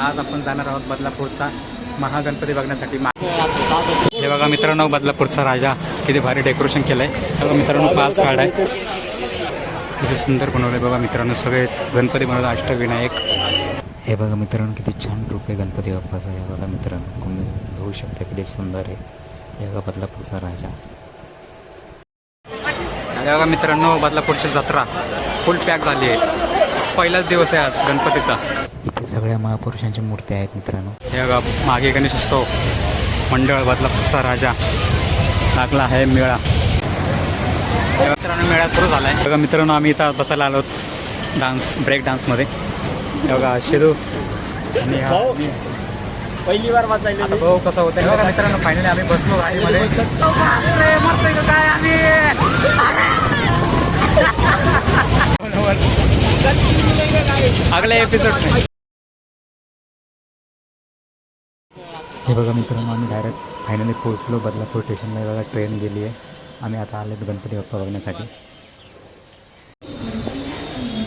आज आपण जाणार आहोत बदलापूरचा महागणपती बघण्यासाठी. हे बघा मित्रांनो बदलापूरचा राजा किती भारी डेकोरेशन केलंय. हे बघा मित्रांनो पाच कार्ड आहे. किती सुंदर बनवलंय बघा मित्रांनो सगळे गणपती बनवलं अष्टविनायक. हे बघा मित्रांनो किती छान रूप आहे गणपती बाप्पाचं हे बघा मित्रांनो तुम्ही बघू शकता किती सुंदर आहे. हे बघा बदलापूरचा राजा. हे बघा मित्रांनो बदलापूरची जत्रा फुल पॅक झाली आहे. पहिलाच दिवस आहे आज गणपतीचा. इथे सगळ्या महापुरुषांच्या मूर्त्या आहेत मित्रांनो. हे बघा मागे गणेशोत्सव मंडळ बदलापूरचा राजा लागला आहे मेळा. हे मित्रांनो मेळा सुरू झाला आहे बघा मित्रांनो आम्ही इथं बसायला आलो डान्स ब्रेक डान्समध्ये. बघा शेदू आणि हा पहिली बार वाचायला भाऊ कसं होतं हे बघा मित्रांनो फायनली आम्ही बसलो गाडीमध्ये. अगल्या एपिसोड हे बघा मित्रांनो आम्ही डायरेक्ट फायनली पोहोचलो बदलापूर स्टेशनला बघा ट्रेन गेली आहे. आम्ही आता आलेत गणपती बाप्पा बघण्यासाठी.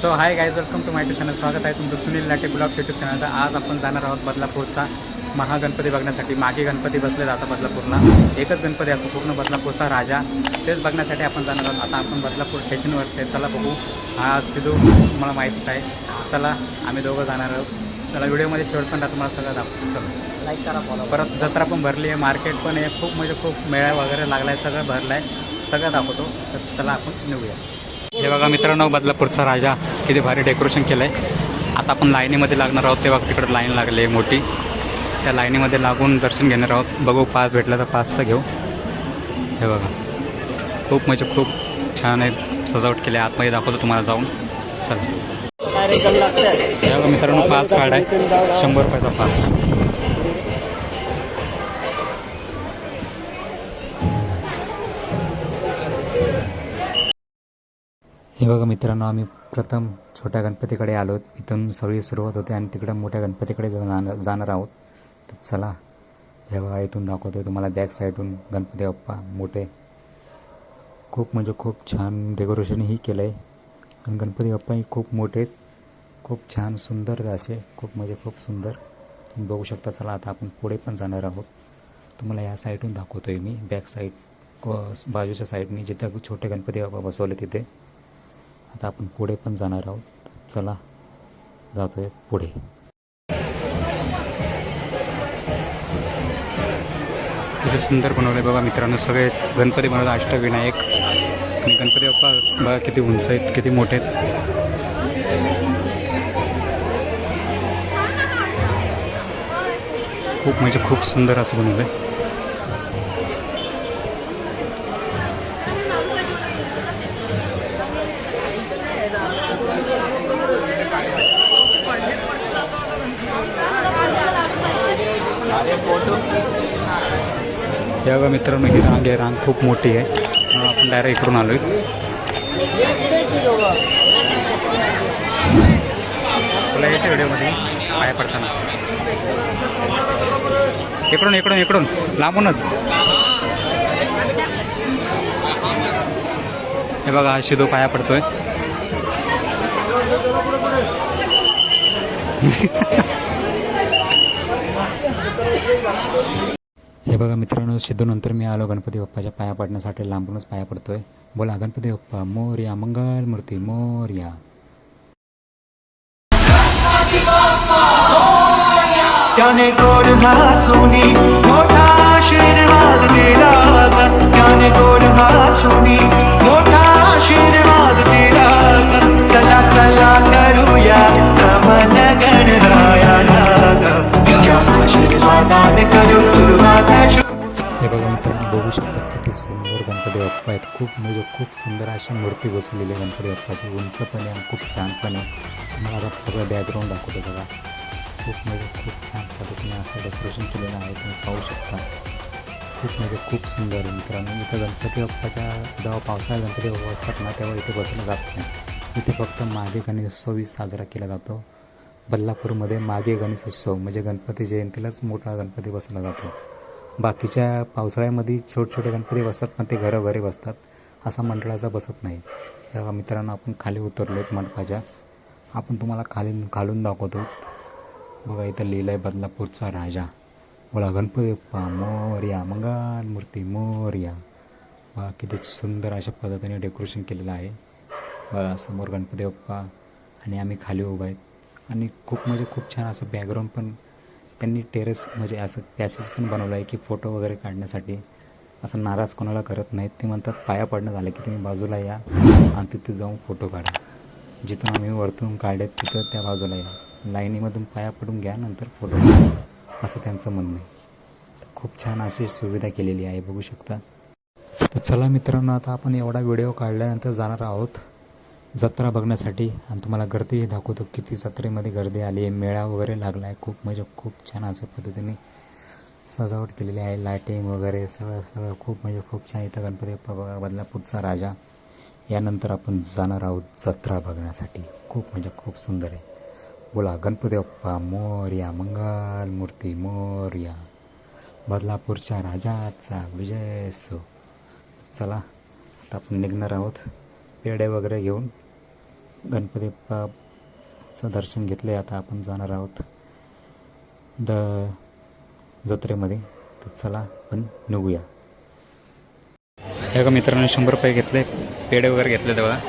So hi guys welcome to my channel स्वागत आहे तुमचं Sunil Late vlog YouTube channel आज आपण जाणार आहोत बदलापूरचा महागणपती बघण्यासाठी. मागे गणपती बसले जातात बदलापूरला. एकच गणपती असो पूर्ण बदलापूरचा राजा. तेच बघण्यासाठी आपण जाणार आहोत. आता आपण बदलापूर स्टेशनवर ते चला बघू. हा सिद्धू तुम्हाला माहितीच आहे. चला आम्ही दोघं जाणार आहोत. चला व्हिडिओमध्ये शेवट पण तुम्हाला सगळं दाखवतो चला. लाईक करा फॉलो परत जत्रा पण भरली आहे. मार्केट पण आहे. खूप म्हणजे खूप मेळा वगैरे लागला आहे सगळं भरलं आहे सगळं दाखवतो. तर चला आपण निघूया. हे बघा मित्रांनो बदलापूरचा राजा किती भारी डेकोरेशन केलं आहे आता आपण लाईनीमध्ये लागणार आहोत. तेव्हा तिकडे लाईन लागली आहे मोठी. त्या लाईनीमध्ये लागून दर्शन घेणार आहोत. बघू पास भेटला तर पासचं घेऊ. हे बघा. खूप म्हणजे खूप छान आहे. सजावट केली आहे. आतमध्ये दाखवतो तुम्हाला जाऊन. चला. या बघा मित्रांनो पास कार्ड आहे. शंभर रुपयाचा पास हे बघा मित्रांनो आम्ही प्रथम छोट्या गणपतीकडे आलो इथून सगळी सुरुवात होते आणि तिकडं मोठ्या गणपतीकडे जाणार जाणार आहोत. तर चला हे बघा इथून दाखवतो तुम्हाला बॅक साईडून गणपती बाप्पा मोठे. खूप म्हणजे खूप छान डेकोरेशनही केलं आहे आणि गणपती बाप्पाही खूप मोठे आहेत. खूप छान सुंदर असे खूप म्हणजे खूप सुंदर. तुम्ही बघू शकता चला आता आपण पुढे पण जाणार आहोत. तुम्हाला या साईडून दाखवतो आहे मी बॅक साईड क- बाजूच्या साईडनी जिथं छोटे गणपती बाप्पा बसवले तिथे. आता आपण पुढे पण जाणार आहोत. चला जातोय पुढे. किती सुंदर बनवले बघा मित्रांनो सगळे गणपती बनवले अष्टविनायक. आणि गणपती बाप्पा बघा किती उंच आहेत किती मोठे आहेत. खूप म्हणजे खूप सुंदर असं बनवलंय या बघा मित्रांनो, ही रांग आहे. रांग खूप मोठी आहे. आपण डायरेक्ट इकडून आलोय. तुला येते व्हिडिओमध्ये पाय पडताना. इकडून इकडून इकडून. लांबूनच. हे बघा हा शिदू पाया पडतोय. हे बघा मित्रांनो सिद्धू नंतर मी आलो गणपती बाप्पाच्या पाया पडण्यासाठी. लांबूनच पाया पडतोय. बोला गणपती बाप्पा मोर्या मंगल मूर्ती मोर्या. त्याने गोड नाचुनी मोठा आशीर्वाद दिला त्याने गोड नाचुनी मोठा आशीर्वाद दिला चला चला करूया नमन गणरायाला ग. आशीर्वादाने करू सुरुवात हे बघा मित्रांनो बघू शकता किती सुंदर गणपती बाप्पा आहेत. खूप म्हणजे खूप सुंदर अशा मूर्ती बसवलेली गणपती बाप्पाची. उंच पण आहे खूप छान पण आहे तुम्हाला सगळं बॅकग्राऊंड दाखवतो बघा. खूप म्हणजे खूप छान पद्धतीने असं डेकोरेशन केलेलं आहे तुम्ही पाहू शकता. खूप म्हणजे खूप सुंदर मित्रांनो. इथं गणपती बाप्पाच्या जेव्हा पावसाळ्यात गणपती बाप्पा असतात ना तेव्हा इथे बसवलं जात नाही. इथे फक्त मागे गणेशोत्सव साजरा केला जातो. बल्लापूरमध्ये मागे गणेशोत्सव म्हणजे गणपती जयंतीलाच मोठा गणपती बसवला जातो. बाकीच्या पावसाळ्यामध्ये छोटे छोटे गणपती बसतात पण ते घरोघरी बसतात. असा मंडळाचा बसत नाही. या मित्रांनो आपण खाली उतरलो आहेत मंडपाच्या. आपण तुम्हाला खाली खालून दाखवतो. बघा इथं लिहिलं आहे बदलापूरचा राजा. बोला गणपती बाप्पा मोर्या मंगल मूर्ती मोर्या. बघा किती सुंदर अशा पद्धतीने डेकोरेशन केलेलं आहे. बघा समोर गणपती बाप्पा आणि आम्ही खाली उभा आहेत आणि खूप म्हणजे खूप छान असं बॅकग्राऊंड पण त्यांनी टेरेस म्हणजे असं पॅसेज पण बनवलं आहे की फोटो वगैरे काढण्यासाठी. असं नाराज कोणाला करत नाहीत. ते म्हणतात पाया पडणं झालं की तुम्ही बाजूला या आणि तिथे जाऊन फोटो काढा. जिथून आम्ही वरतून काढले तिथं त्या बाजूला या. लाईनीमधून पाया पडून घ्या नंतर फोटो असं त्यांचं म्हणणं आहे. खूप छान अशी सुविधा केलेली आहे बघू शकता. तर चला मित्रांनो आता आपण एवढा व्हिडिओ काढल्यानंतर जाणार आहोत जत्रा बघण्यासाठी. आणि तुम्हाला गर्दी दाखवतो किती जत्रेमध्ये गर्दी आली आहे. मेळा वगैरे लागला आहे खूप म्हणजे खूप छान अशा पद्धतीने सजावट केलेली आहे. लायटिंग वगैरे सगळं सगळं खूप म्हणजे खूप छान. इथं गणपती बाप्पा पुढचा बदलापूरचा राजा. यानंतर आपण जाणार आहोत जत्रा बघण्यासाठी. खूप म्हणजे खूप सुंदर आहे. बोला गणपती बाप्पा मोर्या मंगलमूर्ती मोर्या बदलापूरच्या राजाचा विजय सो चला आता आपण निघणार आहोत पेढे वगैरे घेऊन गणपती बाप्पाचं दर्शन घेतले आता आपण जाणार आहोत द जत्रेमध्ये तर चला आपण निघूया हे का मित्रांनो शंभर रुपये घेतले पेढे वगैरे घेतले तेव्हा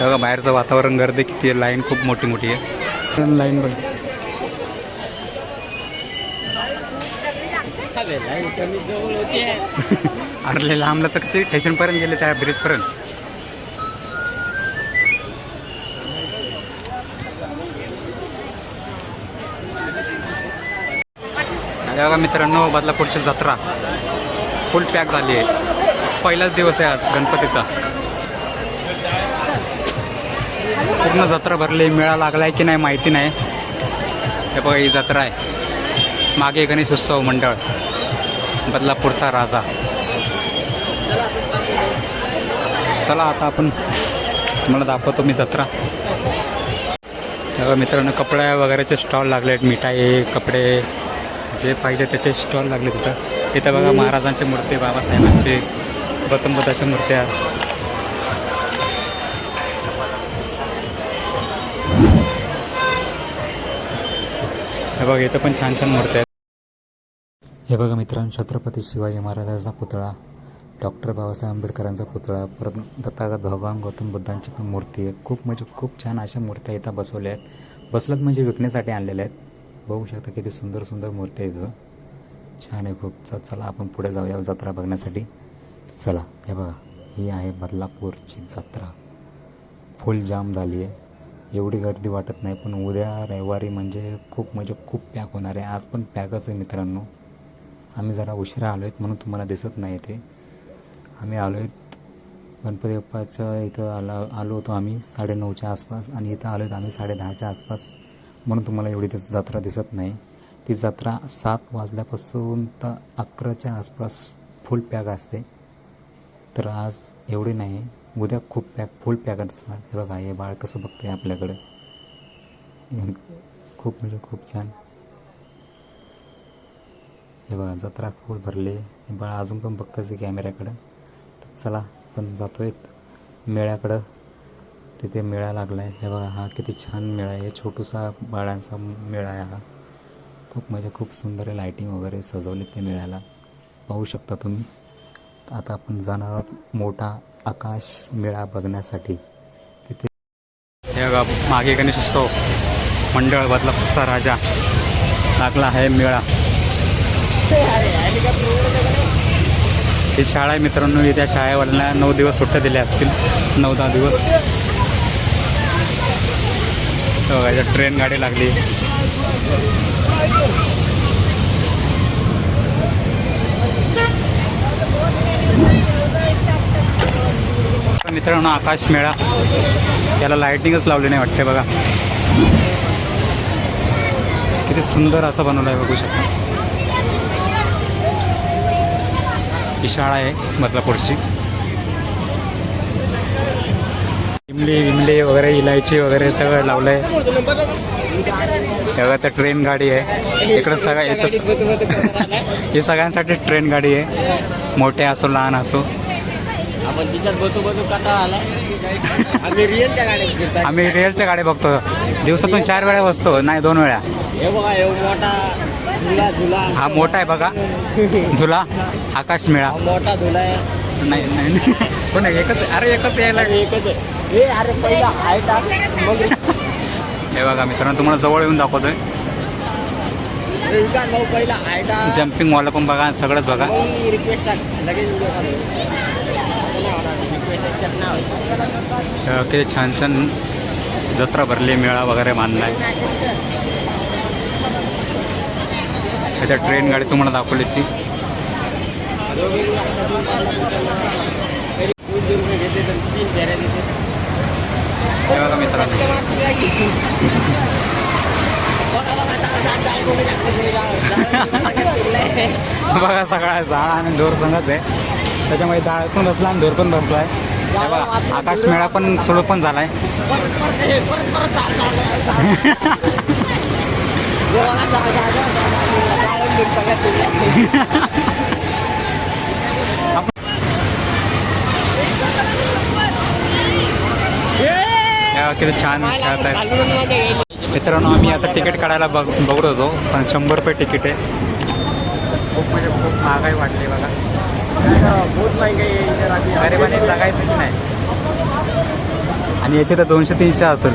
बघा बाहेरचं वातावरण गर्दी किती आहे लाईन खूप मोठी मोठी आहे. लाईन पण अरे लांबलाच किती स्टेशनपर्यंत गेले त्या ब्रिजपर्यंत बघा मित्रांनो बदलापूरची जत्रा. फुल पॅक झाली आहे. पहिलाच दिवस आहे आज गणपतीचा. पूर्ण जत्रा भरली मेळा लागलाय की नाही माहिती नाही. हे बघा ही जत्रा आहे. मागे गणेश उत्सव मंडळ बदलापूरचा राजा. चला आता आपण तुम्हाला दाखवतो मी जत्रा. तेव्हा मित्रांनो कपड्या वगैरेचे स्टॉल लागले आहेत मिठाई कपडे जे पाहिजे त्याचे स्टॉल लागले तिथं. तिथं बघा महाराजांची मूर्ती बाबासाहेबांची गौतम बुद्धाच्या मूर्त्या. हे बघा इथं पण छान छान मूर्त्या आहेत. हे बघा मित्रांनो छत्रपती शिवाजी महाराजांचा पुतळा डॉक्टर बाबासाहेब आंबेडकरांचा पुतळा परत दत्तागत भगवान गौतम बुद्धांची पण मूर्ती आहे खूप म्हणजे खूप छान अशा मूर्त्या इथं बसवल्या आहेत. बसलत म्हणजे विकण्यासाठी आणलेल्या आहेत. बघू शकता किती सुंदर सुंदर मूर्त्या इथं. छान आहे खूप. चला आपण पुढे जाऊया जत्रा बघण्यासाठी. चला हे बघा ही आहे बदलापूरची जत्रा. फुल जाम झाली आहे. एवढी गर्दी वाटत नाही पण उद्या रविवारी म्हणजे खूप म्हणजे खूप पॅक होणार आहे. आज पण पॅकच आहे मित्रांनो. आम्ही जरा उशिरा आलो आहेत म्हणून तुम्हाला दिसत नाही ते. आम्ही आलो आहेत गणपती बाप्पाच्या इथं आला आलो होतो आम्ही साडेनऊच्या आसपास आणि इथं आलो आहेत आम्ही साडेदहाच्या आसपास म्हणून तुम्हाला एवढी त्याची जत्रा दिसत नाही. ती जत्रा सात वाजल्यापासून तर अकराच्या आसपास फुल पॅक असते. तर आज एवढी नाही. उद्या खूप पॅक फुल पॅक असणार. हे बघा हे बाळ कसं बघतंय आपल्याकडे. खूप म्हणजे खूप छान. हे बघा जत्रा फुल भरली. हे बाळ अजून पण बघतंच आहे कॅमेऱ्याकडं तर चला पण जातोय. मेळ्याकडं. तिथे मेळा लागला आहे हे बघा हा किती छान मेळा आहे. छोटूसा बाळांचा मेळा आहे हा. खूप म्हणजे खूप सुंदर आहे लायटिंग वगैरे सजवली ते मेळ्याला. पाहू शकता तुम्ही. आता आपण जाणार आहोत मोठा आकाश मेळा बघण्यासाठी तिथे हे मागे गणेश उत्सव. मंडळ बदलापूरचा राजा लागला आहे मेळा. ही शाळा आहे मित्रांनो त्या शाळेवाल्यांना नऊ दिवस सुट्ट्या दिल्या असतील. नऊ दहा दिवस. ट्रेन गाडी लागली. मित्रांनो आकाश मेळा. याला लायटिंगच लावली नाही वाटते बघा. किती सुंदर असं बनवलं आहे बघू शकता. ही शाळा आहे बदलापूरची इमली इमली वगैरे इलायची वगैरे सगळं लावलंय. तेव्हा तर ट्रेन गाडी आहे. इकडं सगळं येतच ही सगळ्यांसाठी ट्रेन गाडी आहे. मोठे असो लहान असो. आपण तिच्यात बसू बसू कटा आला आम्ही रिअलच्या गाड्या फिरतात आम्ही गाड्या बघतो. दिवसातून चार वेळा बसतो नाही दोन वेळा. हे बघा हे मोठा झुला झुला. हा मोठा आहे बघा. झुला आकाश मेळा. हा मोठा झुला आहे. नाही नाही नाही. आहे? एकच आहे. अरे एकच यायला. एकच आहे. हे अरे पहिला टाक. मग हे बघा मित्रांनो तुम्हाला जवळ येऊन दाखवतोय. अरे इका भाऊ पहिला टाक. जम्पिंग वॉल पण बघा सगळंच बघा. मग रिक्वेस्ट टाक. लगेच व्हिडिओ काढू ओके छान छान जत्रा भरली मेळा वगैरे मानलाय त्याच्या ट्रेन गाडी तुम्हाला दाखवली ती. दोनशे बघा मित्रांनो. बघा सगळा जाळा आणि दोर संघच आहे. त्याच्यामुळे दाळ पण बसला आणि धोर पण बसला आहे. आकाश मेळा पण सुरू पण झालाय. आहे किती छान खेळत आहे. मित्रांनो आम्ही असं तिकीट काढायला बघ बघत होतो पण शंभर रुपये तिकीट आहे. खूप म्हणजे खूप महागाई वाटली बघा. बहुत गरिबांनी की नाही? आणि याचे तर दोनशे तीनशे असेल.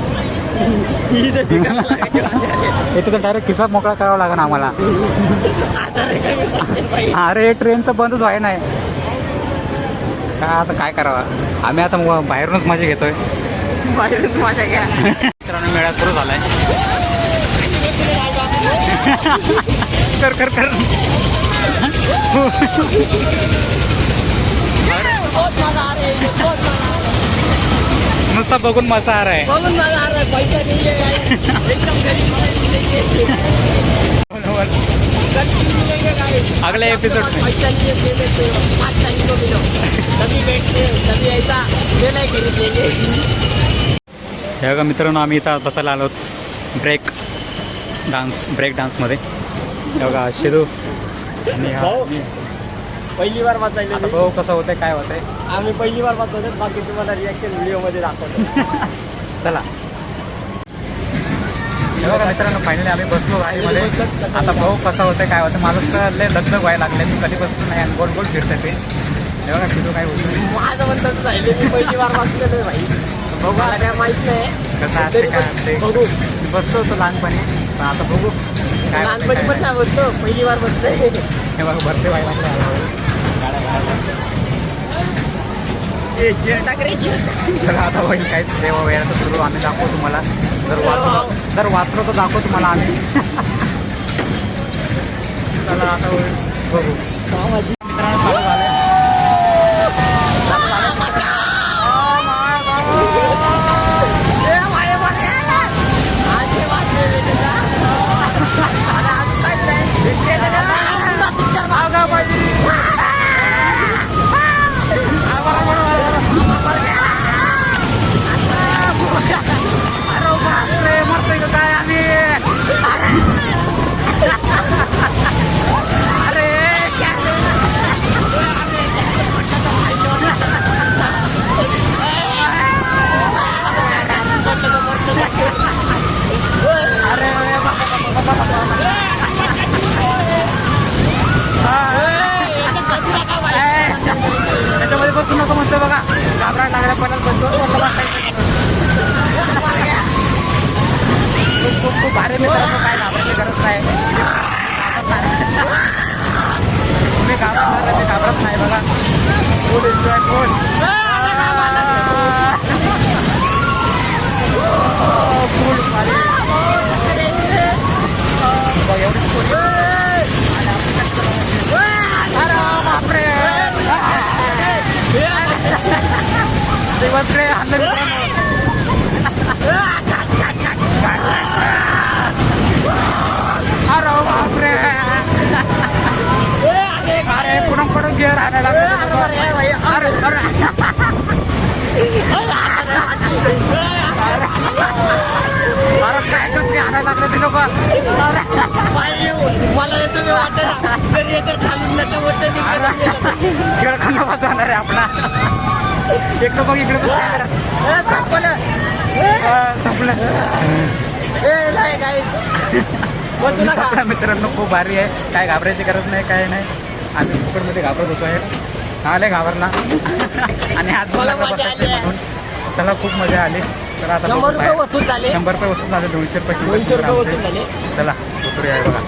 इथे तर डायरेक्ट खिसा मोकळा करावा लागेल आम्हाला. अरे ट्रेन तर बंदच व्हाय नाही. काय आता काय करावं? आम्ही आता बाहेरूनच मजा घेतोय. बाहेरून माझ्या घ्या. मित्रांनो मेळा सुरू झालाय. कर कर कर. बहुत मजा आ रहा है बहुत मजा आ रहा है। नुसता बघून मजा आ आहे. बहुत मजा आ रहा है पैसा नहीं है. एकदम गरीब. अगले एपिसोड में। पैसा नहीं है। हो पाँच टाइम को मिलो बैठते हैं ऐसा हे मित्रांनो आम्ही इथं बसायला आलो ब्रेक डान्स ब्रेक डान्समध्ये हे बघा शिरू. आणि हा- भाऊ. पहिली बार वाचायला आता भाऊ कसं होतंय काय होतंय. आम्ही पहिली बार वाचवतो बाकी तुम्हाला रिॲक्शन व्हिडिओमध्ये दाखवतो. चला. हे बघा मित्रांनो फायनली आम्ही बसलो गाडीमध्ये. आता भाऊ कसं होतंय काय होतं मला तर लय लग्न व्हायला लागले. मी कधी बसलो नाही आणि गोल गोल फिरते ते. हे बघा शिरू काय होतं माझं म्हणतात राहिले मी पहिली बार वाचलेलो आहे भाई. बघू मला काय माहीत नाही. कसं असते काय पण असते बघू. मी बसलो होतो लहानपणी. पण आता बघू. काय लहानपणी काय पण नाही. नाही बोलतो पहिली बार बसतोय. हे बघा भरते व्हायला लागले. तर आता होईल. काय सेवा वगैरे सुरू आम्ही दाखवू तुम्हाला जर वाचलो जर वाचलो तर दाखवू तुम्हाला आम्ही चला आता होईल बघू फुल एन्जॉय फुल फुल भारी बघ, एवढी फुल अरे बापरे दिवस रे हल्ले मित्रांनो अरे बापरे अरे पुन्हा पडून गिअर आणायला लागले. अरे अरे अरे काय कसं आणायला लागले ते लोक मला येतो मी वाटत जर येतो खाली नका वाटत खेळ खाल्ला जाणार आहे आपला एक तर बघ इकडे बघ camera. हा, संपलं मी मित्रांनो खूप भारी आहे काय घाबरायची गरज नाही काय नाही आम्ही कुकरमध्ये घाबरत होतो आहे. आले घाबरला. आणि आज मला. म्हणून. चला खूप मजा आली. तर आता शंभर रुपये. वसूल झाले. दोनशे रुपये. चला उतरूया आहे बघा.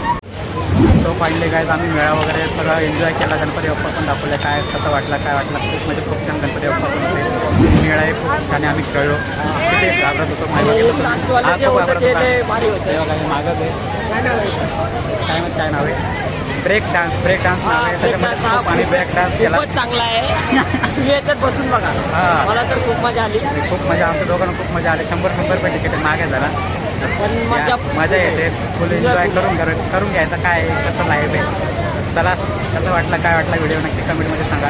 तो पाहिले काय आम्ही मेळा वगैरे सगळं एन्जॉय केला. गणपती बाप्पा पण दाखवले. काय कसं वाटलं काय वाटलं? खूप म्हणजे खूप छान गणपती बाप्पा पण होते. मेळा आहे खूप छान आम्ही खेळलो. घाबरत होतो मागच आहे काय माहीत काय नाव आहे. ब्रेक डान्स ब्रेक डान्स नाव आहे. त्याच्यामध्ये खूप आम्ही ब्रेक डान्स केला. खूपच चांगला आहे. तुम्ही याच्यात बसून बघा. हा. मला तर खूप मजा आली. खूप मजा आमच्या दोघांना खूप मजा आली. शंभर शंभर रुपये तिकीट मागे झाला. पण मजा येते. फुल एन्जॉय करून करून करून घ्यायचं काय आहे, कसं लाईफ आहे. चला कसं वाटलं काय वाटलं व्हिडिओ नक्की कमेंटमध्ये सांगा.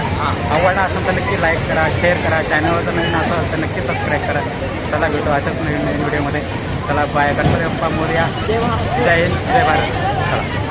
आवडला असेल तर नक्की लाईक करा शेअर करा. चॅनलवर जर नवीन असेल तर नक्की सबस्क्राईब करा. चला भेटू अशाच नवीन नवीन व्हिडिओमध्ये चला बाय बाप्पा मोर्या. जय हिंद जय भारत. चला.